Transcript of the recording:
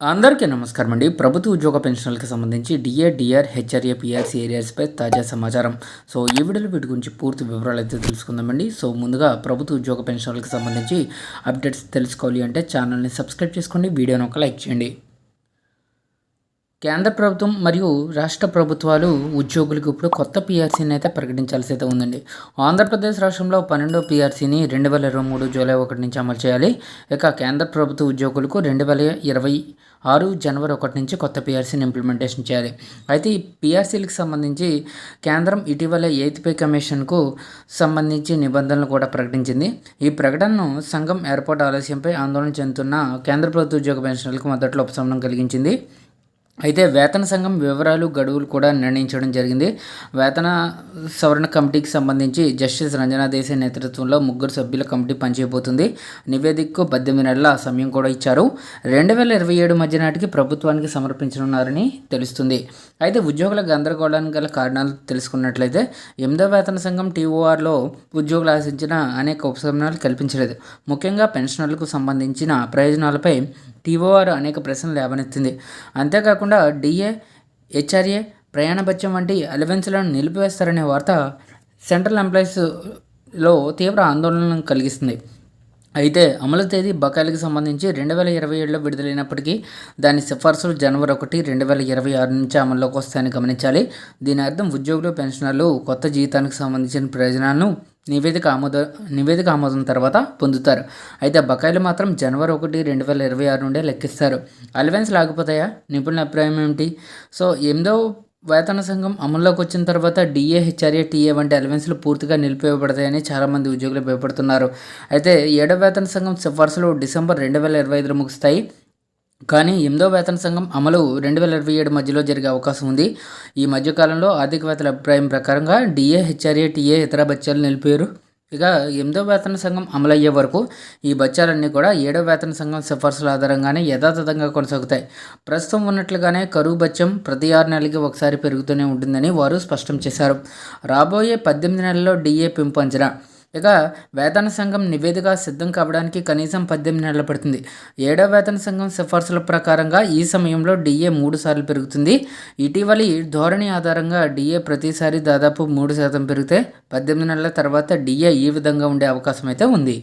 అందరికీ నమస్కారం అండి ప్రభుత్వ ఉద్యోగ పెన్షన్లకు సంబంధించి డిఏ డిఆర్ హెచ్ఆర్ఏ పిఆర్సీ ఏరియాస్పై తాజా సమాచారం. సో ఈ వీడియోలో వీటి గురించి పూర్తి వివరాలు అయితే తెలుసుకుందామండి. సో ముందుగా ప్రభుత్వ ఉద్యోగ పెన్షన్లకు సంబంధించి అప్డేట్స్ తెలుసుకోవాలి అంటే ఛానల్ని సబ్స్క్రైబ్ చేసుకోండి. వీడియోని ఒక లైక్ చేయండి. కేంద్ర ప్రభుత్వం మరియు రాష్ట్ర ప్రభుత్వాలు ఉద్యోగులకు ఇప్పుడు కొత్త పీఆర్సీని అయితే ప్రకటించాల్సి అయితే ఉందండి. ఆంధ్రప్రదేశ్ రాష్ట్రంలో పన్నెండో పీఆర్సీని రెండు వేల ఇరవై మూడు జూలై ఒకటి నుంచి అమలు చేయాలి. ఇక కేంద్ర ప్రభుత్వ ఉద్యోగులకు రెండు వేల ఇరవై ఆరు జనవరి ఒకటి నుంచి కొత్త పీఆర్సీని ఇంప్లిమెంటేషన్ చేయాలి. అయితే ఈ పీఆర్సీలకు సంబంధించి కేంద్రం ఇటీవల ఎయిత్ పే కమిషన్కు సంబంధించి నిబంధనలు కూడా ప్రకటించింది. ఈ ప్రకటనను సంఘం ఏర్పాటు ఆలస్యంపై ఆందోళన చెందుతున్న కేంద్ర ప్రభుత్వ ఉద్యోగ పెన్షన్లకు మొదట్లో ఉపశమనం కలిగించింది. అయితే వేతన సంఘం వివరాలు గడువులు కూడా నిర్ణయించడం జరిగింది. వేతన సవరణ కమిటీకి సంబంధించి జస్టిస్ రంజనా దేశాయ్ నేతృత్వంలో ముగ్గురు సభ్యుల కమిటీ పనిచేయబోతుంది. నివేదికకు పద్దెనిమిది నెలల సమయం కూడా ఇచ్చారు. రెండు వేల ఇరవై ఏడు మధ్య నాటికి ప్రభుత్వానికి సమర్పించనున్నారని తెలుస్తుంది. అయితే ఉద్యోగుల గందరగోళానికి గల కారణాలు తెలుసుకున్నట్లయితే ఎనిమిదో వేతన సంఘం టీఓఆర్లో ఉద్యోగులు ఆశించిన అనేక ఉపశమనాలు కల్పించలేదు. ముఖ్యంగా పెన్షనర్లకు సంబంధించిన ప్రయోజనాలపై టీఓఆర్ అనేక ప్రశ్నలు లేవనెత్తింది. అంతేకాకుండా డిఏ హెచ్ఆర్ఏ ప్రయాణ భత్యం వంటి అలవెన్స్లను నిలిపివేస్తారనే వార్త సెంట్రల్ ఎంప్లాయీస్లో తీవ్ర ఆందోళనను కలిగిస్తుంది. అయితే అమలు తేదీ బకాయిలకు సంబంధించి రెండు వేల ఇరవై ఏడులో విడుదలైనప్పటికీ దాని సిఫార్సులు జనవరి ఒకటి రెండు వేల ఇరవై ఆరు నుంచి అమల్లోకి వస్తాయని గమనించాలి. దీని అర్థం ఉద్యోగులు పెన్షనర్లు కొత్త జీతానికి సంబంధించిన ప్రయోజనాలను నివేదిక ఆమోద నివేదిక ఆమోదం తర్వాత పొందుతారు. అయితే బకాయిలు మాత్రం జనవరి ఒకటి రెండు వేల ఇరవై ఆరు నుండే లెక్కిస్తారు. అలవెన్స్ లాగిపోతాయా? నిపుణుల అభిప్రాయం ఏమిటి? సో ఎనిమిదో వేతన సంఘం అమల్లోకి వచ్చిన తర్వాత డిఏ హెచ్ఆర్ఏ టీఏ వంటి అలవెన్స్లు పూర్తిగా నిలిపివేయబడతాయని చాలామంది ఉద్యోగులు భయపడుతున్నారు అయితే ఏడో వేతన సంఘం సిఫార్సులు డిసెంబర్ రెండు వేల ఇరవై ఐదులో ముగుస్తాయి. కానీ ఎనిమిదో వేతన సంఘం అమలు రెండు వేల ఇరవై ఏడు మధ్యలో జరిగే అవకాశం ఉంది. ఈ మధ్యకాలంలో ఆర్థికవేత్తల అభిప్రాయం ప్రకారంగా డిఏ హెచ్ఆర్ఏ టీఏ ఇతర బత్యాలు నిలిపారు. ఇక ఎనిమిదో వేతన సంఘం అమలయ్యే వరకు ఈ బత్యాలన్నీ కూడా ఏడో వేతన సంఘం సిఫార్సుల ఆధారంగానే యథాతథంగా కొనసాగుతాయి. ప్రస్తుతం ఉన్నట్లుగానే కరువు బత్యం ప్రతి ఆరు నెలలకి ఒకసారి పెరుగుతూనే ఉంటుందని వారు స్పష్టం చేశారు. రాబోయే పద్దెనిమిది నెలల్లో డిఏ పెంపు అంచనా ఇక వేతన సంఘం నివేదిక సిద్ధం కావడానికి కనీసం పద్దెనిమిది నెలలు పడుతుంది. ఏడో వేతన సంఘం సిఫార్సుల ప్రకారంగా ఈ సమయంలో డిఏ మూడు సార్లు పెరుగుతుంది. ఇటీవలి ధోరణి ఆధారంగా డిఏ ప్రతిసారి దాదాపు మూడు శాతం పెరిగితే పద్దెనిమిది నెలల తర్వాత డిఏ ఈ విధంగా ఉండే అవకాశం అయితే ఉంది.